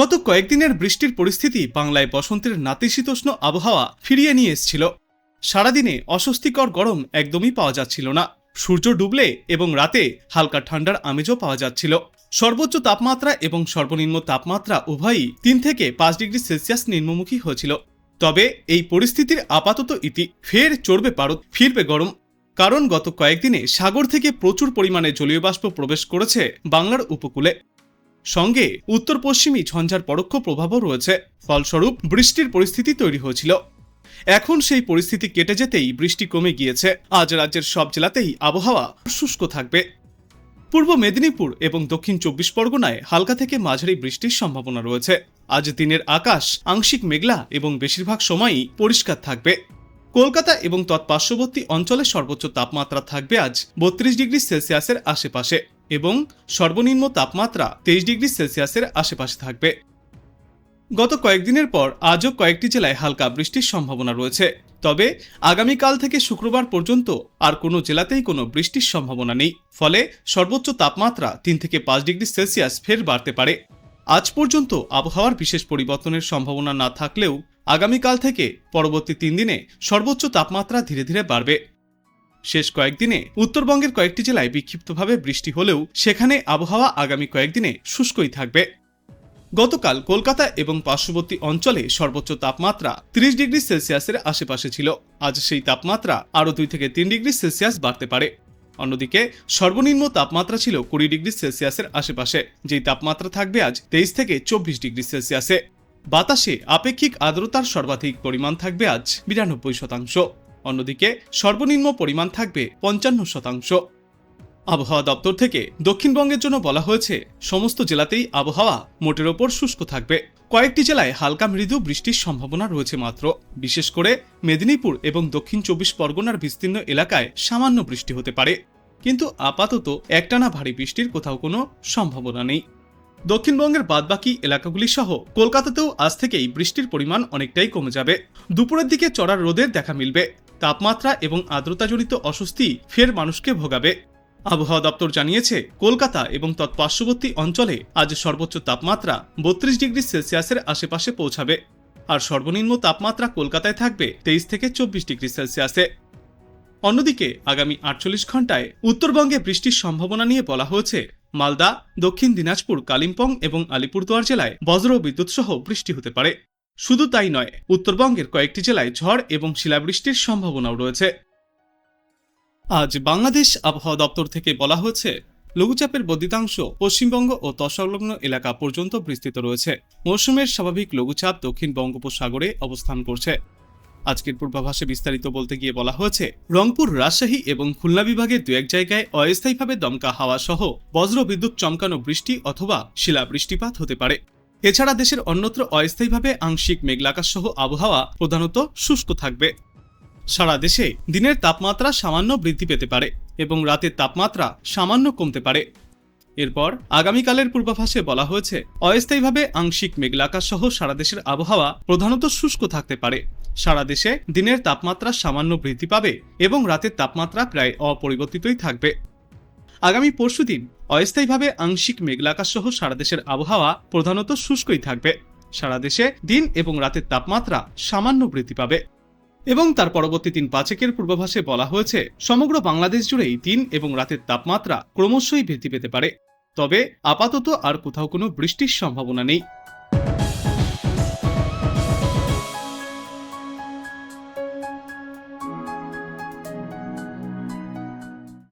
গত কয়েকদিনের বৃষ্টির পরিস্থিতি বাংলায় বসন্তের নাতিশীতোষ্ণ আবহাওয়া ফিরিয়ে নিয়ে এসেছিল। সারাদিনে অস্বস্তিকর গরম একদমই পাওয়া যাচ্ছিল না। সূর্য ডুবলে এবং রাতে হালকা ঠান্ডার আমেজও পাওয়া যাচ্ছিল। সর্বোচ্চ তাপমাত্রা এবং সর্বনিম্ন তাপমাত্রা উভয়ই তিন থেকে পাঁচ ডিগ্রি সেলসিয়াস নিম্নমুখী হয়েছিল। তবে এই পরিস্থিতির আপাতত ইতি, ফের চড়বে পারদ, ফিরবে গরম। কারণ গত কয়েকদিনে সাগর থেকে প্রচুর পরিমাণে জলীয় বাষ্প প্রবেশ করেছে বাংলার উপকূলে। সঙ্গে উত্তর পশ্চিমী ঝঞ্ঝার পরোক্ষ প্রভাবও রয়েছে। ফলস্বরূপ, বৃষ্টির পরিস্থিতি তৈরি হয়েছিল। এখন সেই পরিস্থিতি কেটে যেতেই বৃষ্টি কমে গিয়েছে। আজ রাজ্যের সব জেলাতেই আবহাওয়া শুষ্ক থাকবে। পূর্ব মেদিনীপুর এবং দক্ষিণ চব্বিশ পরগনায় হালকা থেকে মাঝারি বৃষ্টির সম্ভাবনা রয়েছে। আজ দিনের আকাশ আংশিক মেঘলা এবং বেশিরভাগ সময়ই পরিষ্কার থাকবে। কলকাতা এবং তৎপার্শ্ববর্তী অঞ্চলে সর্বোচ্চ তাপমাত্রা থাকবে আজ বত্রিশ ডিগ্রি সেলসিয়াসের আশেপাশে। এবং সর্বনিম্ন তাপমাত্রা তেইশ ডিগ্রি সেলসিয়াসের আশেপাশে থাকবে। গত কয়েকদিনের পর আজও কয়েকটি জেলায় হালকা বৃষ্টির সম্ভাবনা রয়েছে। তবে আগামীকাল থেকে শুক্রবার পর্যন্ত আর কোনো জেলাতেই কোনো বৃষ্টির সম্ভাবনা নেই। ফলে সর্বোচ্চ তাপমাত্রা তিন থেকে পাঁচ ডিগ্রি সেলসিয়াস ফের বাড়তে পারে। আজ পর্যন্ত আবহাওয়ার বিশেষ পরিবর্তনের সম্ভাবনা না থাকলেও আগামীকাল থেকে পরবর্তী তিন দিনে সর্বোচ্চ তাপমাত্রা ধীরে ধীরে বাড়বে। শেষ কয়েকদিনে উত্তরবঙ্গের কয়েকটি জেলায় বিক্ষিপ্তভাবে বৃষ্টি হলেও সেখানে আবহাওয়া আগামী কয়েকদিনে শুষ্কই থাকবে। গতকাল কলকাতা এবং পার্শ্ববর্তী অঞ্চলে সর্বোচ্চ তাপমাত্রা 30 ডিগ্রি সেলসিয়াসের আশেপাশে ছিল। আজ সেই তাপমাত্রা আরও দুই থেকে তিন ডিগ্রি সেলসিয়াস বাড়তে পারে। অন্যদিকে, সর্বনিম্ন তাপমাত্রা ছিল কুড়ি ডিগ্রি সেলসিয়াসের আশেপাশে, যেই তাপমাত্রা থাকবে আজ তেইশ থেকে চব্বিশ ডিগ্রি সেলসিয়াসে। বাতাসে আপেক্ষিক আর্দ্রতার সর্বাধিক পরিমাণ থাকবে আজ বিরানব্বই শতাংশ। অন্যদিকে সর্বনিম্ন পরিমাণ থাকবে পঞ্চান্ন শতাংশ। আবহাওয়া দপ্তর থেকে দক্ষিণবঙ্গের জন্য বলা হয়েছে, সমস্ত জেলাতেই আবহাওয়া মোটের ওপর শুষ্ক থাকবে। কয়েকটি জেলায় হালকা মৃদু বৃষ্টির সম্ভাবনা রয়েছে মাত্র। বিশেষ করে মেদিনীপুর এবং দক্ষিণ চব্বিশ পরগনার বিস্তীর্ণ এলাকায় সামান্য বৃষ্টি হতে পারে। কিন্তু আপাতত একটানা ভারী বৃষ্টির কোথাও কোনো সম্ভাবনা নেই। দক্ষিণবঙ্গের বাদবাকি এলাকাগুলি সহ কলকাতাতেও আজ থেকেই বৃষ্টির পরিমাণ অনেকটাই কমে যাবে। দুপুরের দিকে চড়ার রোদের দেখা মিলবে। তাপমাত্রা এবং আর্দ্রতাজনিত অস্বস্তি ফের মানুষকে ভোগাবে। আবহাওয়া দপ্তর জানিয়েছে, কলকাতা এবং তৎপার্শ্ববর্তী অঞ্চলে আজ সর্বোচ্চ তাপমাত্রা বত্রিশ ডিগ্রি সেলসিয়াসের আশেপাশে পৌঁছাবে। আর সর্বনিম্ন তাপমাত্রা কলকাতায় থাকবে তেইশ থেকে চব্বিশ ডিগ্রি সেলসিয়াসে। অন্যদিকে, আগামী আটচল্লিশ ঘন্টায় উত্তরবঙ্গে বৃষ্টির সম্ভাবনা নিয়ে বলা হয়েছে, মালদা, দক্ষিণ দিনাজপুর, কালিম্পং এবং আলিপুরদুয়ার জেলায় বজ্র বিদ্যুৎ সহ বৃষ্টি হতে পারে। শুধু তাই নয়, উত্তরবঙ্গের কয়েকটি জেলায় ঝড় এবং শিলাবৃষ্টির সম্ভাবনাও রয়েছে। আজ বাংলাদেশ আবহাওয়া দপ্তর থেকে বলা হয়েছে, লঘুচাপের বর্ধিতাংশ পশ্চিমবঙ্গ ও তৎসংলগ্ন এলাকা পর্যন্ত বিস্তৃত রয়েছে। মৌসুমের স্বাভাবিক লঘুচাপ দক্ষিণ বঙ্গোপসাগরে অবস্থান করছে। আজকের পূর্বাভাসে বিস্তারিত বলতে গিয়ে বলা হয়েছে, রংপুর, রাজশাহী এবং খুলনা বিভাগে দু এক জায়গায় অস্থায়ীভাবে দমকা হাওয়া সহ বজ্র বিদ্যুৎ চমকানো বৃষ্টি অথবা শিলা বৃষ্টিপাত হতে পারে। এছাড়া দেশের অন্যত্র অস্থায়ীভাবে আংশিক মেঘলাকাশ সহ আবহাওয়া প্রধানত শুষ্ক থাকবে। সারা দেশে দিনের তাপমাত্রা সামান্য বৃদ্ধি পেতে পারে এবং রাতের তাপমাত্রা সামান্য কমতে পারে। এরপর আগামীকালের পূর্বাভাসে বলা হয়েছে, অস্থায়ীভাবে আংশিক মেঘলাকাশ সহ সারা দেশের আবহাওয়া প্রধানত শুষ্ক থাকতে পারে। সারা দেশে দিনের তাপমাত্রা সামান্য বৃদ্ধি পাবে এবং রাতের তাপমাত্রা প্রায় অপরিবর্তিতই থাকবে। আগামী পরশুদিন অস্থায়ীভাবে আংশিক মেঘলাকাশ সহ সারা দেশের আবহাওয়া প্রধানত শুষ্কই থাকবে। সারা দেশে দিন এবং রাতের তাপমাত্রা সামান্য বৃদ্ধি পাবে। এবং তার পরবর্তী দিন পাচেকের পূর্বাভাসে বলা হয়েছে, সমগ্র বাংলাদেশ জুড়েই দিন এবং রাতের তাপমাত্রা ক্রমশই বৃদ্ধি পেতে পারে। তবে আপাতত আর কোথাও কোনো বৃষ্টির সম্ভাবনা নেই।